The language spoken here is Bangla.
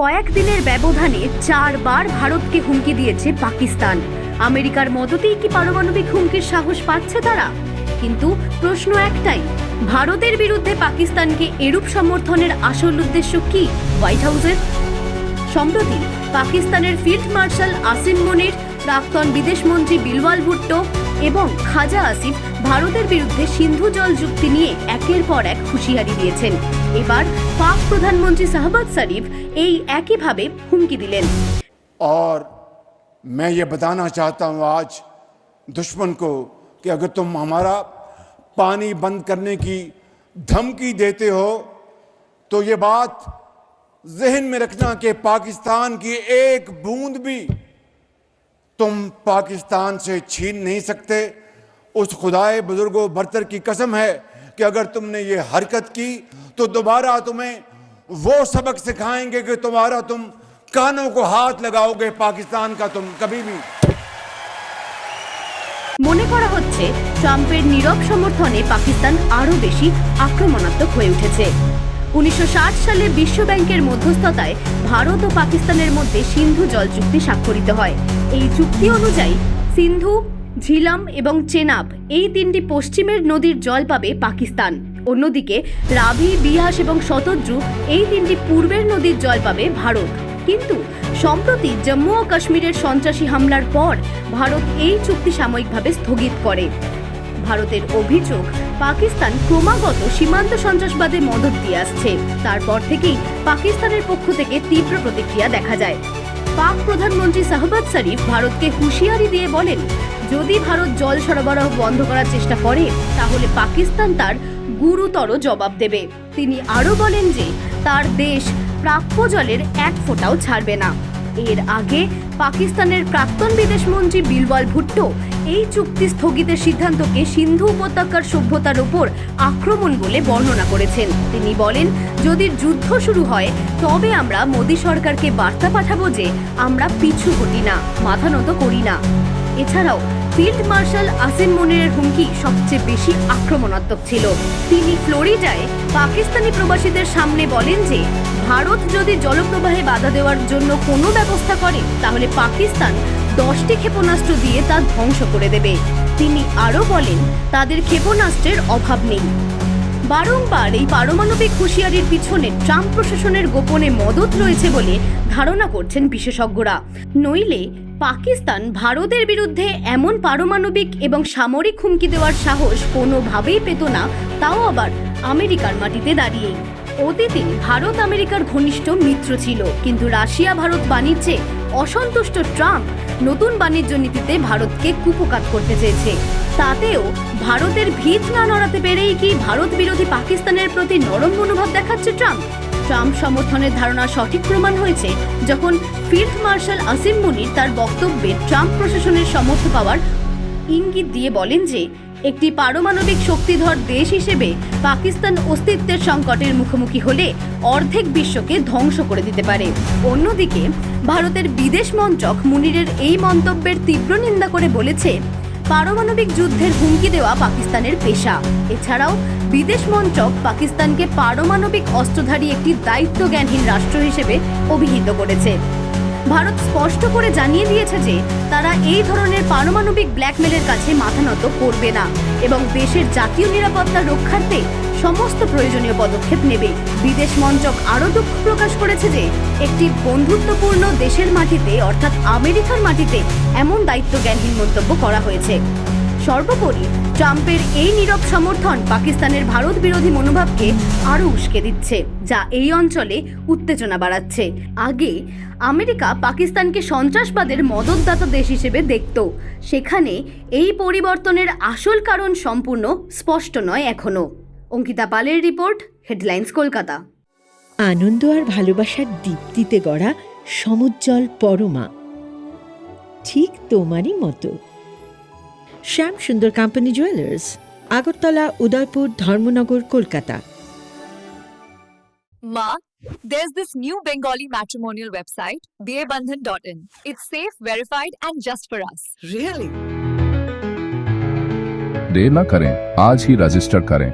কয়েকদিনের ব্যবধানে চারবার ভারতকে হুমকি দিয়েছে পাকিস্তান। আমেরিকার মদতেই কি পারমাণবিক হুমকির সাহস পাচ্ছে তারা? কিন্তু প্রশ্ন একটাই, ভারতের বিরুদ্ধে পাকিস্তানকে এরূপ সমর্থনের আসল উদ্দেশ্য কি হোয়াইট হাউসের? সম্প্রতি পাকিস্তানের ফিল্ড মার্শাল আসিম মনির, প্রাক্তন বিদেশমন্ত্রী বিলওয়াল ভুট্টো এবং খাজা আসিফ ভারতের বিরুদ্ধে সিন্ধু জল চুক্তি নিয়ে একের পর এক হুঁশিয়ারি দিয়েছেন এবার পাক প্রধানমন্ত্রী শাহবাজ শরীফ এই একইভাবে হুমকি দিলেন और मैं ये बताना चाहता हूँ आज दुश्मन को कि अगर तुम हमारा पानी बंद करने की धमकी देते हो तो ये बात जहन में रखना कि पाकिस्तान की एक बूंद भी तुम पाकिस्तान से छीन नहीं सकते उस खुदाए बुजुर्गो बरतर की कसम है कि अगर तुमने ये हरकत की तो दोबारा तुम्हें वो सबक सिखाएंगे कि तुम्हारा तुम कानों को हाथ लगाओगे पाकिस्तान का तुम कभी भी মনে করা হচ্ছে ট্রাম্পের নীরব সমর্থনে পাকিস্তান আরও বেশি আক্রমণাত্মক হয়ে উঠেছে উনিশশো ষাট সালে বিশ্ব ব্যাংকের মধ্যস্থতায় ভারত ও পাকিস্তানের মধ্যে সিন্ধু জল চুক্তি স্বাক্ষরিত হয়। এই চুক্তি অনুযায়ী সিন্ধু, ঝিলাম এবং চেনাব এই তিনটি পশ্চিমের নদীর জল পাবে পাকিস্তান। অন্যদিকে রাভি বিয়াস এবং শতদ্রু এই তিনটি পূর্বের নদীর জল পাবে ভারত। কিন্তু সম্প্রতি জম্মু ও কাশ্মীরের সন্ত্রাসী হামলার পর ভারত এই চুক্তি সাময়িকভাবে স্থগিত করে। ভারতের অভিযোগ, পাকিস্তান ক্রমাগত সীমান্ত সন্ত্রাসবাদে মদত দিয়ে আসছে। তারপর থেকেই পাকিস্তানের পক্ষ থেকে তীব্র প্রতিক্রিয়া দেখা যায়। পাক প্রধানমন্ত্রী শাহবাজ শরীফ ভারতকে হুঁশিয়ারি দিয়ে বলেন, যদি ভারত জল সরবরাহ বন্ধ করার চেষ্টা করে, তাহলে পাকিস্তান তার গুরুতর জবাব দেবে। তিনি আরও বলেন যে, তার দেশ প্রাপ্য জলের এক ফোঁটাও ছাড়বে না। এর আগে পাকিস্তানের প্রাক্তন বিদেশমন্ত্রী বিলওয়াল ভুট্টো এই চুক্তি স্থগিতের সিদ্ধান্তকে সিন্ধু উপত্যকার সভ্যতার ওপর আক্রমণ বলে বর্ণনা করেছেন। তিনি বলেন, যদি যুদ্ধ শুরু হয়, তবে আমরা মোদী সরকারকে বার্তা পাঠাবো যে আমরা পিছু হটি না, মাথা নত করি না। এছাড়াও ফিল্ড মার্শাল আসিম মনিরের হুমকি সবচেয়ে বেশি আক্রমণাত্মক ছিল। তিনি ফ্লোরিডায় পাকিস্তানি প্রবাসীদের সামনে বলেন যে, ভারত যদি জলপ্রবাহে বাধা দেওয়ার জন্য কোনো ব্যবস্থা করে, তাহলে পাকিস্তান দশটি ক্ষেপণাস্ত্র দিয়ে তা ধ্বংস করে দেবে। তিনি আরও বলেন, তাদের ক্ষেপণাস্ত্রের অভাব নেই। বারংবার এই পারমাণবিক হুঁশিয়ারির পিছনে ট্রাম্প প্রশাসনের গোপনে মদত রয়েছে বলে ধারণা করছেন বিশেষজ্ঞরা। নইলে পাকিস্তান ভারতের বিরুদ্ধে এমন পারমাণবিক এবং সামরিক হুমকি দেওয়ার সাহস কোনোভাবেই পেত না, তাও আবার আমেরিকার মাটিতে দাঁড়িয়ে অতীতে ভারত আমেরিকার ঘনিষ্ঠ মিত্র ছিল, কিন্তু রাশিয়া ভারত বাণিজ্যে অসন্তুষ্ট ট্রাম্প নতুন বাণিজ্য নীতিতে ভারতকে কুপকাত করতে চেয়েছে। তাতেও ভারতের ভিত না নড়াতে পেরেই কি ভারত বিরোধী পাকিস্তানের প্রতি নরম মনোভাব দেখাচ্ছে ট্রাম্প? ট্রাম্প সমর্থনের ধারণা সঠিক প্রমাণ হয়েছে যখন ফিল্ড মার্শাল আসিম মুনির তার বক্তব্যে ট্রাম্প প্রশাসনের সমর্থ পাওয়ার ইঙ্গিত দিয়ে বলেন যে, একটি পারমাণবিক শক্তিধর দেশ হিসেবে পাকিস্তান অস্তিত্বের সংকটের মুখোমুখি হলে অর্ধেক বিশ্বকে ধ্বংস করে দিতে পারে। অন্যদিকে, ভারতের বিদেশ মন্ত্রক মুনিরের এই মন্তব্যের তীব্র নিন্দা করে বলেছে পারমাণবিক যুদ্ধের হুমকি দেওয়া পাকিস্তানের পেশা। এছাড়াও, বিদেশ মন্ত্রক পাকিস্তানকে পারমাণবিক অস্ত্রধারী একটি দায়িত্বজ্ঞানহীন রাষ্ট্র হিসেবে অভিহিত করেছে। ভারত স্পষ্ট করে জানিয়ে দিয়েছে যে, তারা এই ধরনের পারমাণবিক ব্ল্যাকমেলের কাছে মাথা নত করবে না এবং দেশের জাতীয় নিরাপত্তা রক্ষার্থে সমস্ত প্রয়োজনীয় পদক্ষেপ নেবে। বিদেশ মন্ত্রক আরও দুঃখ প্রকাশ করেছে যে, একটি বন্ধুত্বপূর্ণ দেশের মাটিতে, অর্থাৎ আমেরিকার মাটিতে, এমন দায়িত্বজ্ঞানহীন মন্তব্য করা হয়েছে। সর্বোপরি, ট্রাম্পের এই নীরব সমর্থন পাকিস্তানের ভারত বিরোধী মনোভাবকে আরও উস্কে দিচ্ছে, যা এই অঞ্চলে উত্তেজনা বাড়াচ্ছে। আগে, আমেরিকা পাকিস্তানকে সন্ত্রাসবাদের মদতদাতা দেশ হিসেবে দেখত। সেখানে এই পরিবর্তনের আসল কারণ সম্পূর্ণ স্পষ্ট নয় এখনও। অঙ্কিতা পালের রিপোর্ট হেডলাইন্স কলকাতা আনন্দ আর ভালোবাসার দীপ্তিতে গড়া সমুজ্জ্বল পরমা ঠিক তোমারই মতো Shyam Sundar company jewellers Agartala Udaipur Dharmanagar Kolkata Ma, there's this new Bengali matrimonial website, BABandhan.in. It's safe, verified, and just for us. Really? देर न करें आज ही रजिस्टर करें